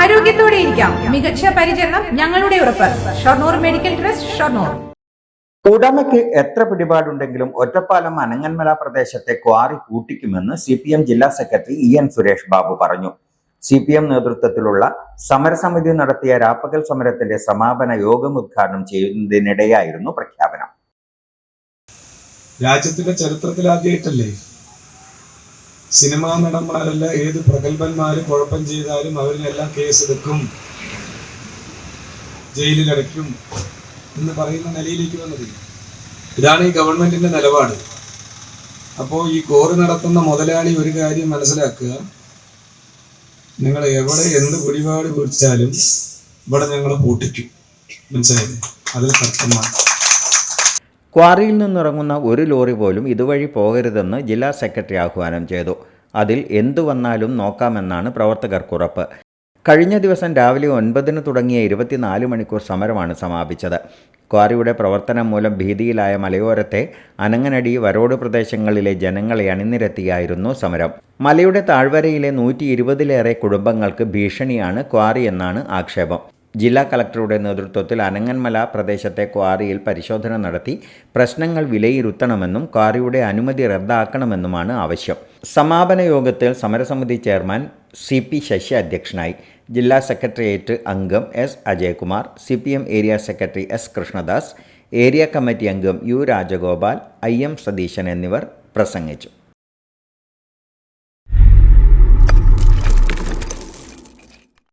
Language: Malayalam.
ആരോഗ്യത്തോടെ ഇരിക്കാം. മികച്ച പരിചരണം ഞങ്ങളുടെ ഉറപ്പ്. Shoranur medical trust Shoranur. ഉടമയ്ക്ക് എത്ര പിടിപാടുണ്ടെങ്കിലും ഒറ്റപ്പാലം അനങ്ങന്മല പ്രദേശത്തെ ക്വാറി കൂട്ടിക്കുമെന്ന് സി പി എം ജില്ലാ secretary E N Suresh Babu പറഞ്ഞു. സി പി എം നേതൃത്വത്തിലുള്ള സമരസമിതി നടത്തിയ രാപ്പകൽ സമരത്തിന്റെ സമാപന യോഗം ഉദ്ഘാടനം ചെയ്യുന്നതിനിടെയായിരുന്നു പ്രഖ്യാപനം. രാജ്യത്തിന്റെ ചരിത്രത്തിൽ ആദ്യമായിട്ടല്ലേ സിനിമാ നടന്മാരല്ല ഏത് പ്രഗത്ഭന്മാരും കുഴപ്പം ചെയ്താലും അവരിനെല്ലാം കേസെടുക്കും. ജയിലിലടയ്ക്കും എന്ന് പറയുന്ന നിലയിലേക്ക് വന്നത്. ഇതാണ് ഈ ഗവൺമെന്റിന്റെ നിലപാട്. അപ്പോൾ ഈ കോറി നടത്തുന്ന മുതലാളി ഒരു കാര്യം മനസ്സിലാക്കുക. നിങ്ങൾ എവിടെ എന്ത് പിടിപാട് കുറിച്ചാലും ഇവിടെ ഞങ്ങൾ പൂട്ടിക്കും. മനസ്സിലായില്ലേ? അതിൽ തർക്കമാണ് ക്വാറിയിൽ നിന്നിറങ്ങുന്ന ഒരു ലോറി പോലും ഇതുവഴി പോകരുതെന്ന് ജില്ലാ സെക്രട്ടറി ആഹ്വാനം ചെയ്തു. അതിൽ എന്തു വന്നാലും നോക്കാമെന്നാണ് പ്രവർത്തകർക്കുറപ്പ് കഴിഞ്ഞ ദിവസം രാവിലെ ഒൻപതിന് തുടങ്ങിയ ഇരുപത്തിനാല് മണിക്കൂർ സമരമാണ് സമാപിച്ചത്. ക്വാറിയുടെ പ്രവർത്തനം മൂലം ഭീതിയിലായ മലയോരത്തെ അനങ്ങനടി വരോട് പ്രദേശങ്ങളിലെ ജനങ്ങളെ അണിനിരത്തിയായിരുന്നു സമരം. മലയുടെ താഴ്വരയിലെ നൂറ്റി ഇരുപതിലേറെ കുടുംബങ്ങൾക്ക് ഭീഷണിയാണ് ക്വാറി എന്നാണ് ആക്ഷേപം. ജില്ലാ കളക്ടറുടെ നേതൃത്വത്തിൽ അനങ്ങന്മല പ്രദേശത്തെ ക്വാറിയിൽ പരിശോധന നടത്തി പ്രശ്നങ്ങൾ വിലയിരുത്തണമെന്നും ക്വാറിയുടെ അനുമതി റദ്ദാക്കണമെന്നുമാണ് ആവശ്യം. സമാപന യോഗത്തിൽ സമരസമിതി ചെയർമാൻ സി പി ശശി അധ്യക്ഷനായി. ജില്ലാ സെക്രട്ടേറിയറ്റ് അംഗം S Ajaykumar C P M area secretary S Krishnadas area committee അംഗം U Rajagopal I M Satheesan എന്നിവർ പ്രസംഗിച്ചു.